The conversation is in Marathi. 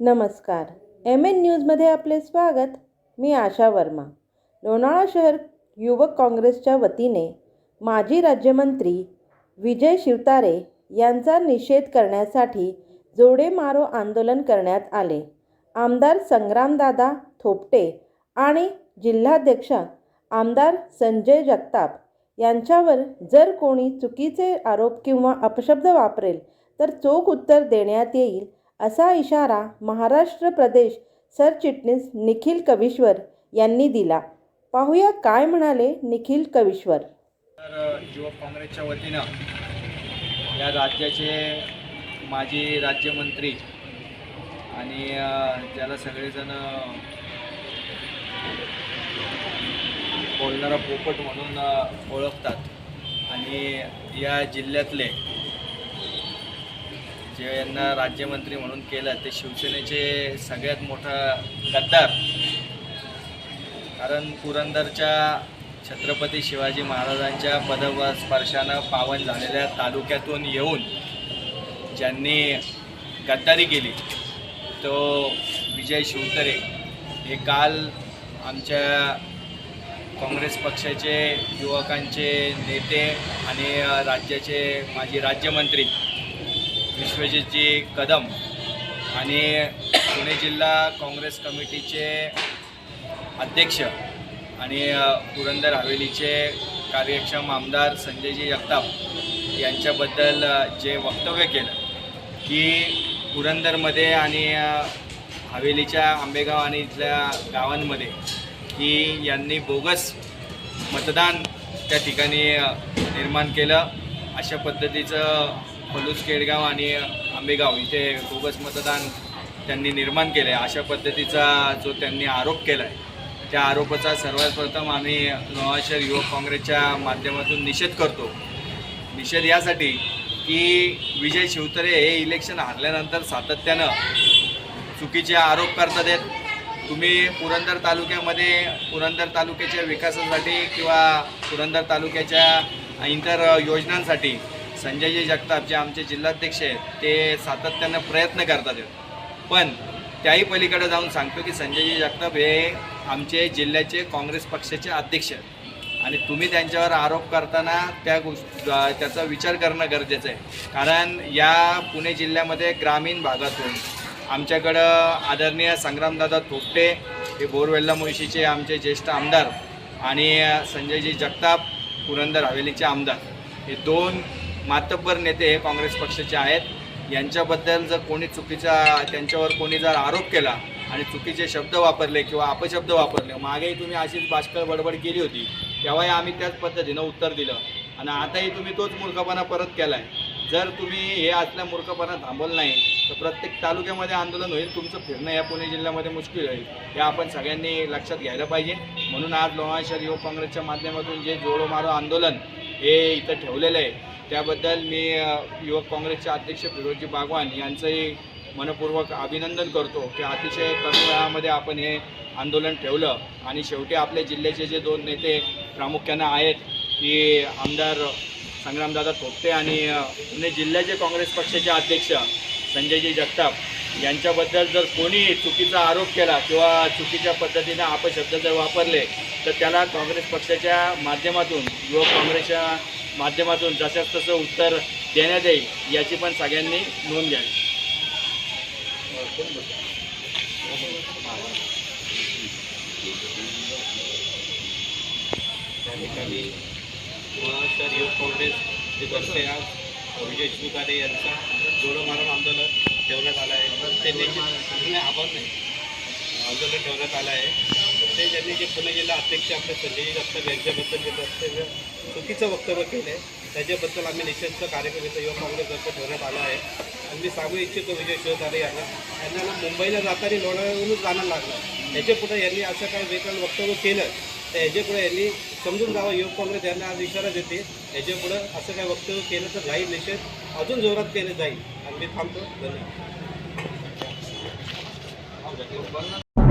नमस्कार. एम एन न्यूजमध्ये आपले स्वागत. मी आशा वर्मा. लोणावळा शहर युवक काँग्रेसच्या वतीने माजी राज्यमंत्री विजय शिवतारे यांचा निषेध करण्यासाठी जोडे मारो आंदोलन करण्यात आले. आमदार संग्रामदादा थोपटे आणि जिल्हाध्यक्ष आमदार संजय जगताप यांच्यावर जर कोणी चुकीचे आरोप किंवा अपशब्द वापरेल तर चोख उत्तर देण्यात येईल असा इशारा महाराष्ट्र प्रदेश सरचिटणीस निखिल कविश्वर यांनी दिला. पाहूया काय म्हणाले निखिल कविश्वर. तर युवक काँग्रेसच्या वतीनं या राज्याचे माजी राज्यमंत्री आणि ज्याला सगळेजण बोलणारा पोपट म्हणून ओळखतात आणि या जिल्ह्यातले जे यांना राज्यमंत्री म्हणून केलं ते शिवसेनेचे सगळ्यात मोठा गद्दार. कारण पुरंदरच्या छत्रपती शिवाजी महाराजांच्या पदस्पर्शानं पावन झालेल्या तालुक्यातून येऊन ज्यांनी गद्दारी केली तो विजय शिवतरे. हे काल आमच्या काँग्रेस पक्षाचे युवकांचे नेते आणि राज्याचे माजी राज्यमंत्री विश्वजितजी कदम आणि पुणे जिल्हा काँग्रेस कमिटीचे अध्यक्ष आणि पुरंदर हवेलीचे कार्यक्षम आमदार संजयजी जगताप यांच्याबद्दल जे वक्तव्य केलं की पुरंदरमध्ये आणि हवेलीच्या आंबेगाव आणि इथल्या गावांमध्ये की यांनी बोगस मतदान त्या ठिकाणी निर्माण केलं. अशा पद्धतीचं पलूस केडगाव आणि आंबेगाव इथे बोगस मतदान त्यांनी निर्माण केलं आहे अशा पद्धतीचा जो त्यांनी आरोप केला आहे त्या आरोपाचा सर्वात प्रथम आम्ही नवाशर युवक काँग्रेसच्या माध्यमातून निषेध करतो. निषेध यासाठी की विजय शिवतरे हे इलेक्शन हारल्यानंतर सातत्यानं चुकीचे आरोप करतात. आहेत तुम्ही पुरंदर तालुक्यामध्ये पुरंदर तालुक्याच्या विकासासाठी किंवा पुरंदर तालुक्याच्या इतर योजनांसाठी संजयजी जगताप जे आमचे जिल्हाध्यक्ष आहेत ते सातत्यानं प्रयत्न करतात. पण त्याही पलीकडे जाऊन सांगतो की संजयजी जगताप हे आमचे जिल्ह्याचे काँग्रेस पक्षाचे अध्यक्ष आहेत. आणि तुम्ही त्यांच्यावर आरोप करताना त्या गोष्ट त्याचा विचार करणं गरजेचं आहे. कारण या पुणे जिल्ह्यामध्ये ग्रामीण भागातून आमच्याकडं आदरणीय संग्रामदादा थोपटे हे बोरवेल्ला मुळशीचे आमचे ज्येष्ठ आमदार आणि संजयजी जगताप पुरंदर हवेलीचे आमदार हे दोन मातब्बर नेते हे काँग्रेस पक्षाचे आहेत. यांच्याबद्दल जर कोणी चुकीचा त्यांच्यावर कोणी जर आरोप केला आणि चुकीचे शब्द वापरले किंवा अपशब्द वापरले मागेही तुम्ही अशीच बाष्कळ बडबड केली होती. तेव्हाही आम्ही त्याच पद्धतीनं उत्तर दिलं. आणि आताही तुम्ही तोच मूर्खपणा परत केला आहे जर तुम्ही हे असल्या मूर्खपणा थांबवलं नाही तर प्रत्येक तालुक्यामध्ये आंदोलन होईल. तुमचं फिरणं या पुणे जिल्ह्यामध्ये मुश्किल होईल. हे आपण सगळ्यांनी लक्षात घ्यायला पाहिजे. म्हणून आज लोहा शहर युवक काँग्रेसच्या माध्यमातून जे जोडो मारो आंदोलन हे इथं ठेवलेलं आहे. त्याबद्दल मी युवक काँग्रेसचे अध्यक्ष फिरोजी बागवान यांचंही मनपूर्वक अभिनंदन करतो की अतिशय कमी वेळामध्ये आपण हे आंदोलन ठेवलं. आणि शेवटी आपल्या जिल्ह्याचे जे दोन नेते प्रामुख्यानं आहेत की आमदार संग्रामदादा थोपटे आणि पुणे जिल्ह्याचे काँग्रेस पक्षाचे अध्यक्ष संजयजी जगताप यांच्याबद्दल जर कोणी चुकीचा आरोप केला किंवा चुकीच्या पद्धतीनं अपशब्द जर वापरले तर त्याला काँग्रेस पक्षाच्या माध्यमातून युवक काँग्रेसच्या माध्यमातून जशाच तसं उत्तर देण्यात येईल याची पण सगळ्यांनी नोंद घ्यावी. त्या ठिकाणी महाराष्ट्र युवक काँग्रेस जे करते आज विजय शिवकारे यांचा जोडो मारून आंदोलन ठेवण्यात आलं आहे. ते नाही, आभार नाही आंदोलन ठेवण्यात आलं आहे. ते ज्यांनी जे पुणे जिल्हा अध्यक्ष आपले संजय जगताप यांच्याबद्दल जे वक्तव्य चुकीचं वक्तव्य केलं आहे त्याच्याबद्दल आम्ही निषेधचं कार्यक्रम इथं युवक काँग्रेसतर्फे ठेवण्यात आला आहे. आणि मी सांगू इच्छितो विजय शिवतारे यांना यांना मुंबईला जाताना लोणावरूनच जाणं लागलं. याच्यापुढे यांनी असं काही वेगळं वक्तव्य केलं तर याच्यापुढे यांनी समजून जावं युवक काँग्रेस यांना आज इशारा देते. याच्यापुढे असं काही वक्तव्य केलं तर जाईल निषेध अजून जोरात केलं जाईल. आणि मी थांबतो. धन्यवाद.